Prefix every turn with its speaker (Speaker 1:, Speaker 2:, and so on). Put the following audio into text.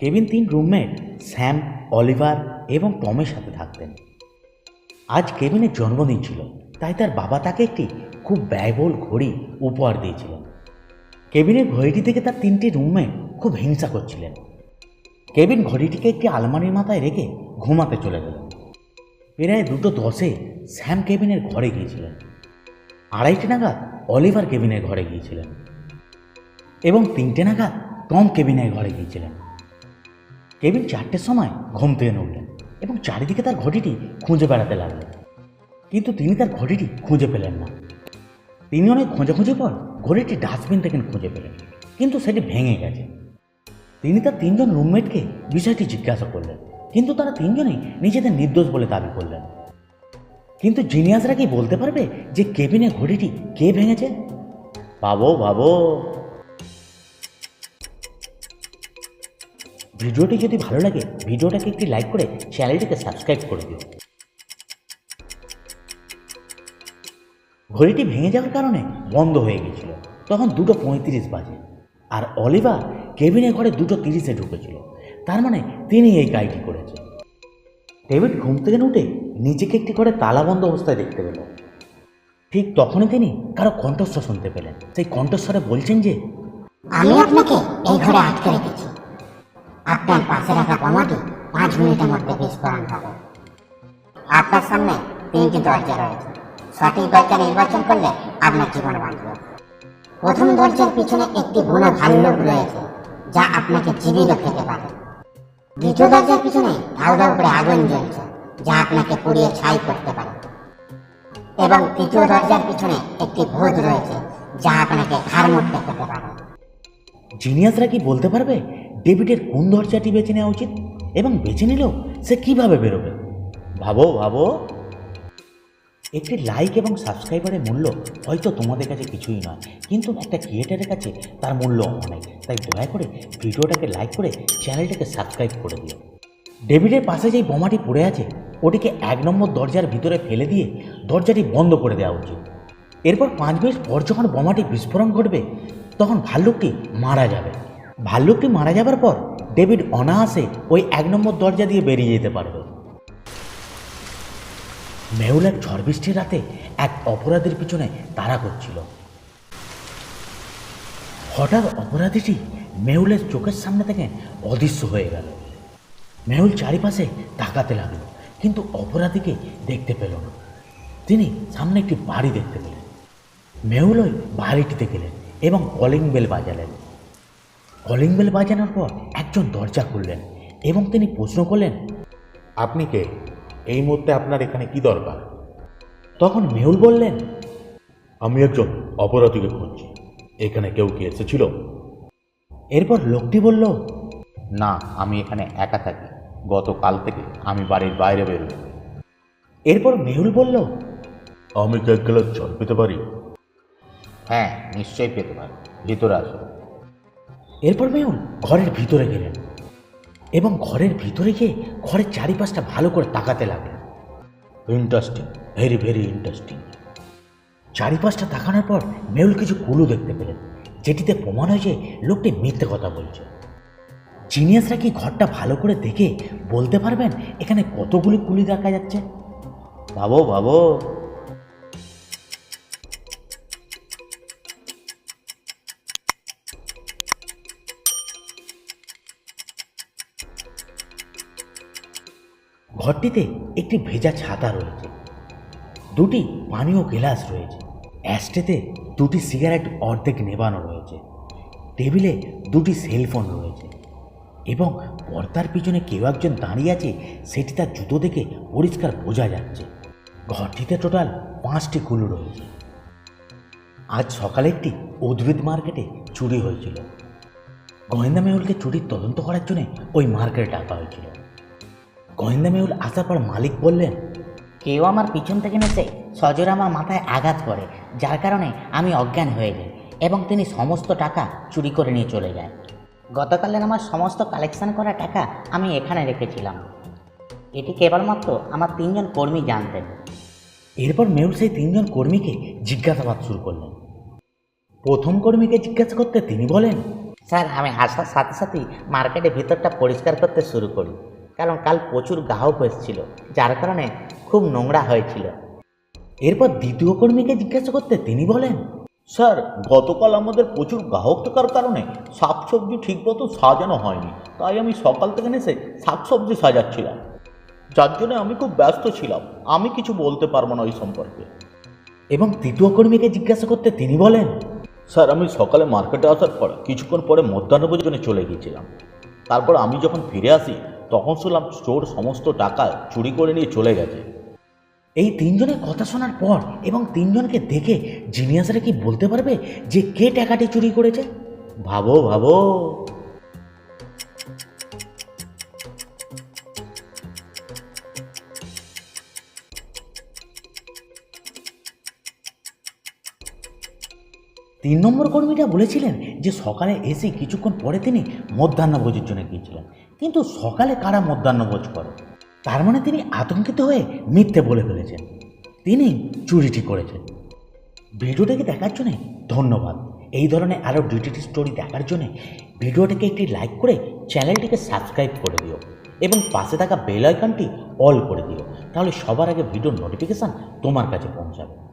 Speaker 1: Cabin তিন roommate Sam, Oliver এবং টমের সাথে থাকতেন। আজ কেবিনের জন্মদিন ছিল, তাই তার বাবা তাকে একটি খুব ব্যয়বহুল ঘড়ি উপহার দিয়েছিলেন কেবিনের ঘড়িটি থেকে তার তিনটি রুমমেট খুব হিংসা করছিলেন। কেবিন ঘড়িটিকে একটি আলমারির মাথায় রেখে ঘুমাতে চলে গেলেন। প্রায় দুটো দশে স্যাম কেবিনের ঘরে গিয়েছিলেন। আড়াইটে নাগাদ অলিভার কেবিনের ঘরে গিয়েছিলেন। এবং তিনটে নাগাদ টম কেবিনের ঘরে গিয়েছিলেন। কেবিন চারটের সময় ঘুম থেকে নড়লেন এবং চারিদিকে তার ঘড়িটি খুঁজে বেড়াতে লাগলেন। কিন্তু তিনি তার ঘড়িটি খুঁজে পেলেন না। তিনি অনেক খোঁজাখুঁজি পর ঘড়িটি ডাস্টবিন থেকে খুঁজে পেলেন, কিন্তু সেটি ভেঙে গেছে। তিনি তার তিনজন রুমমেটকে বিষয়টি জিজ্ঞাসা করলেন, কিন্তু তারা তিনজনেই নিজেদের নির্দোষ বলে দাবি করলেন। কিন্তু জিনিয়াসরা কি বলতে পারবে যে কেবিনের ঘড়িটি কে ভেঙেছে? ভাবো ভাবো ভিডিওটি যদি ভালো লাগে, ভিডিওটাকে একটি লাইক করে চ্যানেলটিকে সাবস্ক্রাইব করে দিও। ঘড়িটি ভেঙে যাওয়ার কারণে বন্ধ হয়ে গেছিল তখন দুটো পঁয়ত্রিশ বাজে। আর অলিভা কেবিনের ঘরে দুটো তিরিশে ঢুকেছিল। তার মানে তিনি এই কাজটি করেছে ডেভিড ঘুম থেকে উঠে নিজেকে একটি ঘরে তালাবন্ধ অবস্থায় দেখতে পেল। ঠিক তখনই তিনি কারও কণ্ঠস্বর শুনতে পেলেন। সেই কণ্ঠস্বরে বলছেন যে,
Speaker 2: আমি আপনাকে এই ঘরে আটকে রেখেছি। আপনার পাশে রাখা বোমাটি পাঁচ মিনিটের মধ্যে বিস্ফোরণ হবে। আপনার সামনে তিনটি দরজা রয়েছে। সঠিক দরজা নির্বাচন করলে আপনার জীবন বাঁচবে। প্রথম দরজার পিছনে একটি বুনো ভাল্লুক রয়েছে, যা আপনাকে জীবিত খেতে পারে। দ্বিতীয় দরজার পিছনে ধাউ ধাউ করে আগুন জ্বলছে, যা আপনাকে পুড়িয়ে ছাই করতে পারে। এবং তৃতীয় দরজার পিছনে একটি ভূত রয়েছে, যা আপনাকে ঘাড় মুটতে খেতে পারে।
Speaker 1: জিনিয়াসরা কি বলতে পারবে? ডেভিডের কোন দরজাটি বেছে নেওয়া উচিত এবং বেছে নিলেও সে কীভাবে বেরোবে? ভাবো ভাবো। একটি লাইক এবং সাবস্ক্রাইবারের মূল্য হয়তো তোমাদের কাছে কিছুই নয়, কিন্তু একটা ক্রিয়েটারের কাছে তার মূল্য অনেক তাই দয়া করে ভিডিওটাকে লাইক করে চ্যানেলটাকে সাবস্ক্রাইব করে দিও। ডেভিডের পাশে যেই বোমাটি পড়ে আছে, ওটিকে এক নম্বর দরজার ভিতরে ফেলে দিয়ে দরজাটি বন্ধ করে দেওয়া উচিত। এরপর পাঁচ মিনিট পর যখন বোমাটি বিস্ফোরণ ঘটবে, তখন ভাল্লুকটি মারা যাবে। ভাল্লুকটি মারা যাবার পর ডেভিড অনায়াসে ওই এক নম্বর দরজা দিয়ে বেরিয়ে যেতে পারবে। মেহুল এক ঝড় বৃষ্টির রাতে এক অপরাধীর পিছনে তাড়া করছিল। হঠাৎ অপরাধীটি মেহুলের চোখের সামনে থেকে অদৃশ্য হয়ে গেল। মেহুল চারিপাশে তাকাতে লাগল, কিন্তু অপরাধীকে দেখতে পেল না। তিনি সামনে একটি বাড়ি দেখতে পেলেন। মেহুল ওই বাড়িটিতে গেলেন এবং কলিং বেল বাজালেন। কলিং বেল বাজানোর পর একজন দরজা খুললেন এবং তিনি প্রশ্ন করলেন
Speaker 3: আপনি কে? এই মুহূর্তে আপনার এখানে কি দরকার?
Speaker 1: তখন মেহুল বললেন
Speaker 3: আমি একজন অপরাধীকে খুঁজছি। এখানে কেউ কি এসেছিল?
Speaker 1: এরপর লোকটি বলল
Speaker 3: না আমি এখানে একা থাকি। গতকাল থেকে আমি বাড়ির বাইরে বেরোই।
Speaker 1: এরপর মেহুল বলল
Speaker 3: আমি কি এক গ্লাস জল পেতে পারি? হ্যাঁ নিশ্চয়ই পেতে পারি। ভিতরে আসো
Speaker 1: এরপর মেহুল ঘরের ভিতরে গেলেন এবং ঘরের ভিতরে গিয়ে ঘরের চারিপাশটা ভালো করে তাকাতে লাগলেন। ইন্টারেস্টিং ভেরি ভেরি ইন্টারেস্টিং চারিপাশটা তাকানোর পর মেহুল কিছু কুলু দেখতে পেলেন, যেটিতে প্রমাণ হয়েছে লোকটি মিথ্যে কথা বলছে। জিনিয়াসরা কি ঘরটা ভালো করে দেখে বলতে পারবেন? এখানে কতগুলি কুলি দেখা যাচ্ছে? ভাবো ভাবো। ঘরটিতে একটি ভেজা ছাতা রয়েছে। দুটি পানীয় গ্লাস রয়েছে। অ্যাস্টেতে দুটি সিগারেট অর্ধেক নেবানো রয়েছে। টেবিলে দুটি সেলফোন রয়েছে এবং পর্দার পিছনে কেউ একজন দাঁড়িয়ে আছে, সেটি তার জুতো দেখে পরিষ্কার বোঝা যাচ্ছে। ঘরটিতে টোটাল পাঁচটি কুলু রয়েছে। আজ সকালে একটি উদ্ভিদ মার্কেটে চুরি হয়েছিল। গোয়েন্দা মেহুলকে চুরির তদন্ত করার জন্য ওই মার্কেটে ডাকা হয়েছিল। গোয়েন্দা মেহুল আসার পর মালিক বললেন
Speaker 4: কেউ আমার পিছন থেকে এসে সজোর আমার মাথায় আঘাত করে যার কারণে আমি অজ্ঞান হয়ে যাই এবং তিনি সমস্ত টাকা চুরি করে নিয়ে চলে যায় গতকালের আমার সমস্ত কালেকশন করা টাকা আমি এখানে রেখেছিলাম। এটি কেবলমাত্র আমার তিনজন কর্মী জানতেন।
Speaker 1: এরপর মেহুল সেই তিনজন কর্মীকে জিজ্ঞাসাবাদ শুরু করলেন। প্রথম কর্মীকে জিজ্ঞাসা করতে তিনি বলেন
Speaker 4: স্যার আমি আসার সাথে সাথেই মার্কেটের ভিতরটা পরিষ্কার করতে শুরু করি। কারণ কাল প্রচুর গ্রাহক এসেছিল যার কারণে খুব নোংরা হয়েছিল।
Speaker 1: এরপর দ্বিতীয় কর্মীকে জিজ্ঞাসা করতে তিনি বলেন
Speaker 3: স্যার গতকাল আমাদের প্রচুর গ্রাহক থাকার কারণে শাকসবজি ঠিকমতো সাজানো হয়নি তাই আমি সকাল থেকে এসে শাকসবজি সাজাচ্ছিলাম। যার জন্য আমি খুব ব্যস্ত ছিলাম আমি কিছু বলতে পারব না ওই সম্পর্কে।
Speaker 1: এবং তৃতীয় কর্মীকে জিজ্ঞাসা করতে তিনি বলেন
Speaker 3: স্যার আমি সকালে মার্কেটে আসার পর কিছুক্ষণ পরে মধ্যাহ্ন মধ্যাহ্নভোজনে চলে গিয়েছিলাম। তারপর আমি যখন ফিরে আসি তখন শুনলাম চোর সমস্ত টাকা চুরি করে নিয়ে চলে গেছে।
Speaker 1: এই তিনজনের কথা শোনার পর এবং তিনজনকে দেখে জিনিয়াসরা কি বলতে পারবে যে কে টাকাটি চুরি করেছে? ভাবো ভাবো। তিন নম্বর কর্মীটা বলেছিলেন যে সকালে এসে কিছুক্ষণ পরে তিনি মধ্যাহ্নভোজের জন্য গিয়েছিলেন। কিন্তু সকালে কারা মধ্যাহ্নভোজ করে? তার মানে তিনি আতঙ্কিত হয়ে মিথ্যে বলে ফেলেছেন। তিনি চুরিটি করেছেন। ভিডিওটাকে দেখার জন্যে ধন্যবাদ। এই ধরনের আরও ডিটেল স্টোরি দেখার জন্য ভিডিওটাকে একটি লাইক করে চ্যানেলটিকে সাবস্ক্রাইব করে দিও এবং পাশে থাকা বেল আইকনটি অল করে দিও। তাহলে সবার আগে ভিডিওর নোটিফিকেশান তোমার কাছে পৌঁছাবে।